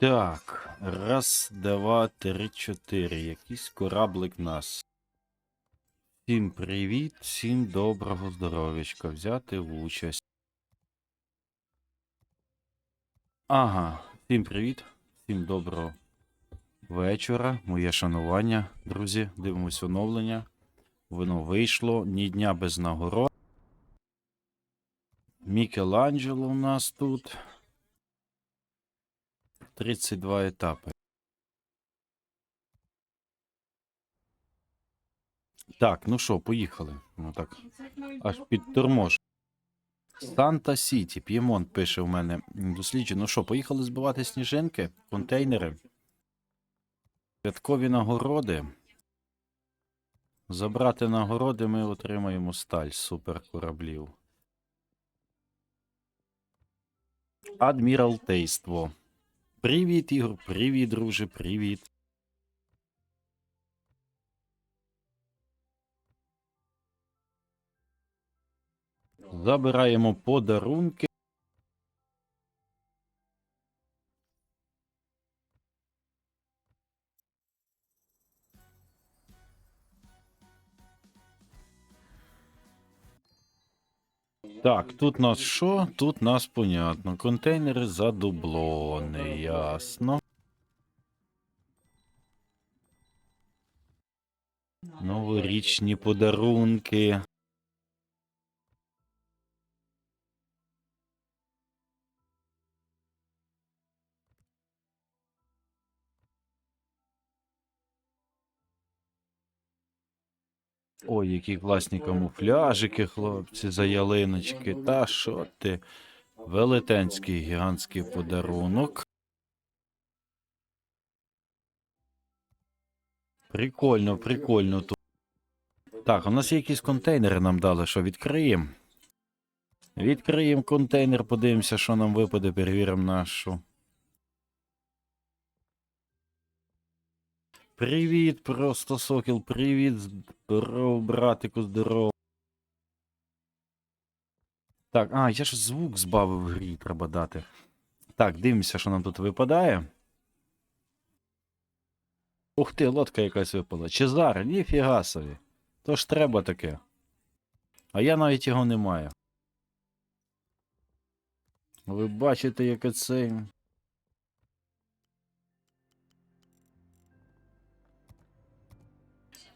Так, раз, два, три, чотири. Якийсь кораблик нас. Всім привіт, всім доброго здоров'ячка. Взяти в участь. Ага, всім привіт, всім доброго вечора. Моє шанування, друзі. Дивимось оновлення. Воно вийшло. Ні дня без нагород. Мікеланджело у нас тут. 32 етапи. Так, ну що, поїхали. Ну так, аж під тормоз. Санта Сіті, П'ємонт пише в мене досліджено. Ну що, поїхали збивати сніжинки, контейнери, святкові нагороди. Забрати нагороди ми отримаємо сталь суперкораблів. Адміралтейство. Привіт, Ігор, привіт, друже, привіт. Забираємо подарунки. Так, тут нас що? Тут нас понятно. Контейнери задублони, ясно. Новорічні подарунки. Ой, які класні камуфляжики, хлопці, за ялиночки. Та що ти? Велетенський гігантський подарунок. Прикольно, прикольно тут. Так, у нас є якісь контейнери нам дали, що відкриємо. Відкриємо контейнер, подивимося, що нам випаде, перевіримо нашу. Привіт, просто сокіл, привіт, здоров, братику, здоров. Так, а, я ж звук збавив в грі, треба дати. Так, дивимося, що нам тут випадає. Ух ти, лодка якась випала. Чезар, ніфіга собі. То ж треба таке. А я навіть його не маю. Ви бачите, яке це.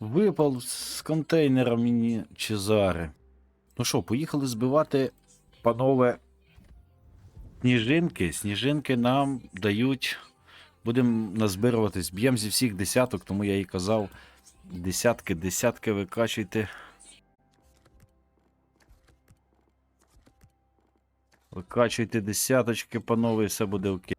Випав з контейнера мені Чезари. Ну що, поїхали збивати, панове, сніжинки. Сніжинки нам дають. Будемо назбируватись. Б'ємо зі всіх десяток, тому я і казав. Десятки, десятки викачуйте. Викачуйте десяточки, панове, і все буде окей.